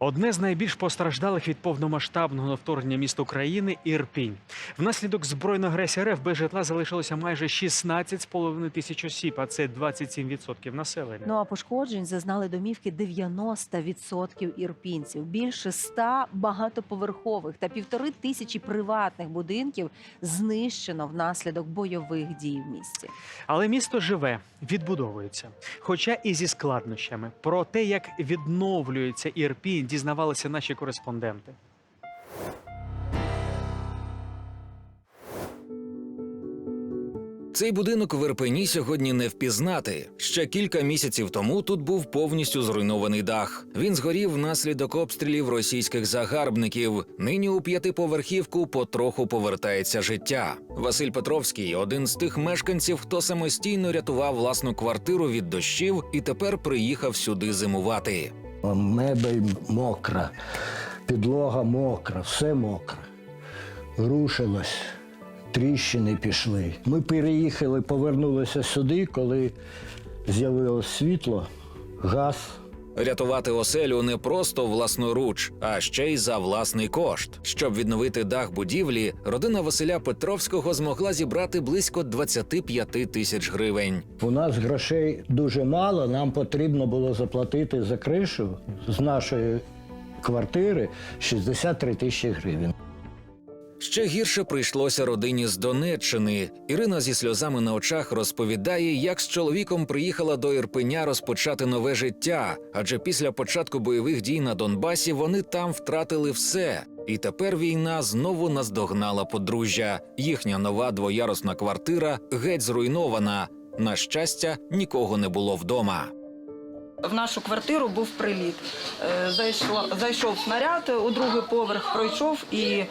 Одне з найбільш постраждалих від повномасштабного вторгнення міст України Ірпінь. Внаслідок збройної агресії РФ без житла залишилося майже 16,5 тисяч осіб, а це 27% населення. Ну а пошкоджень зазнали домівки 90% ірпінців. Більше 100 багатоповерхових та півтори тисячі приватних будинків знищено внаслідок бойових дій в місті. Але місто живе, відбудовується. Хоча і зі складнощами. Про те, як відновлюється Ірпінь, дізнавалися наші кореспонденти. Цей будинок в Ірпені сьогодні не впізнати. Ще кілька місяців тому тут був повністю зруйнований дах. Він згорів внаслідок обстрілів російських загарбників. Нині у п'ятиповерхівку потроху повертається життя. Василь Петровський один з тих мешканців, хто самостійно рятував власну квартиру від дощів і тепер приїхав сюди зимувати. Мебель мокра, підлога мокра, все мокре. Рушилось, тріщини пішли. Ми переїхали, повернулися сюди, коли з'явилось світло, газ. Рятувати оселю не просто власноруч, а ще й за власний кошт. Щоб відновити дах будівлі, родина Василя Петровського змогла зібрати близько 25 тисяч гривень. У нас грошей дуже мало, нам потрібно було заплатити за кришу з нашої квартири 63 тисячі гривень. Ще гірше прийшлося родині з Донеччини. Ірина зі сльозами на очах розповідає, як з чоловіком приїхала до Ірпеня розпочати нове життя. Адже після початку бойових дій на Донбасі вони там втратили все. І тепер війна знову наздогнала подружжя. Їхня нова двоярусна квартира геть зруйнована. На щастя, нікого не було вдома. В нашу квартиру був приліт. Е, Зайшла, зайшов снаряд у другий поверх, пройшов і е,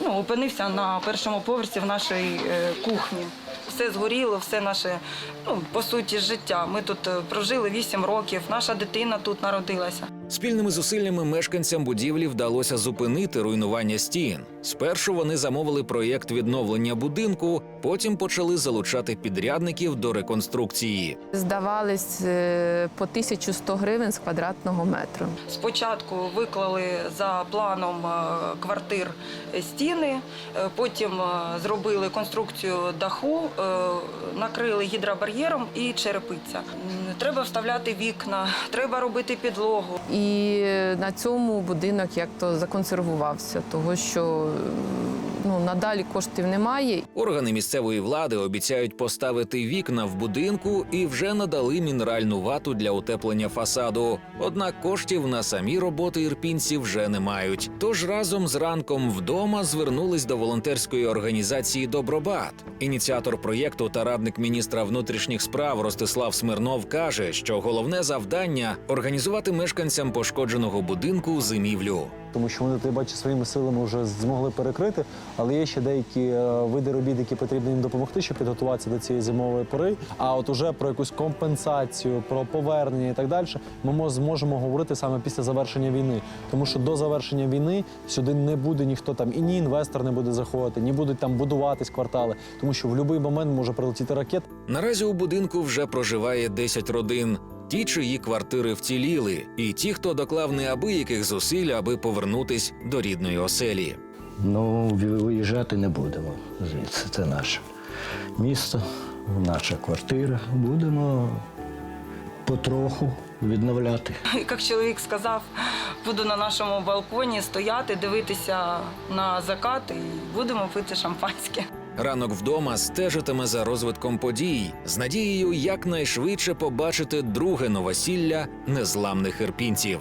ну, опинився на першому поверсі в нашій е, кухні. Все згоріло, все наше, ну, по суті, життя. Ми тут прожили 8 років, наша дитина тут народилася. Спільними зусиллями мешканцям будівлі вдалося зупинити руйнування стін. Спершу вони замовили проєкт відновлення будинку, потім почали залучати підрядників до реконструкції. Здавались е, по 1100 гривень з квадратного метру. Спочатку виклали за планом е, квартир стіни, е, потім зробили конструкцію даху, накрили гідробар'єром і черепиця. Треба вставляти вікна, треба робити підлогу. І на цьому будинок як то законсервувався, того що е, надалі коштів немає. Органи місцевої влади обіцяють поставити вікна в будинку і вже надали мінеральну вату для утеплення фасаду. Однак коштів на самі роботи ірпінці вже не мають. Тож разом з ранком вдома звернулись до волонтерської організації Добробат. Ініціатор проєкту та радник міністра внутрішніх справ Ростислав Смирнов каже, що головне завдання організувати мешканцям пошкодженого будинку зимівлю. Тому що вони я бачу своїми силами вже змогли перекрити, але є ще деякі е, види робіт, які потрібно їм допомогти, щоб підготуватися до цієї зимової пори. А от уже про якусь компенсацію, про повернення і так далі, ми зможемо говорити саме після завершення війни. Тому що до завершення війни сюди не буде ніхто там, і ні інвестор не буде заходити, ні будуть там будуватись квартали, тому що в будь-який момент може прилетіти ракета. Наразі у будинку вже проживає 10 родин. Ті, чиї квартири вціліли, і ті, хто доклав неабияких зусиль, аби повернутись до рідної оселі. Ну, виїжджати не будемо звідси. Це наше місто, наша квартира. Будемо потроху відновляти. Як чоловік сказав, буду на нашому балконі стояти, дивитися на закат і будемо пити шампанське. Ранок вдома стежитиме за розвитком подій з надією якнайшвидше побачити друге новосілля незламних ірпінців.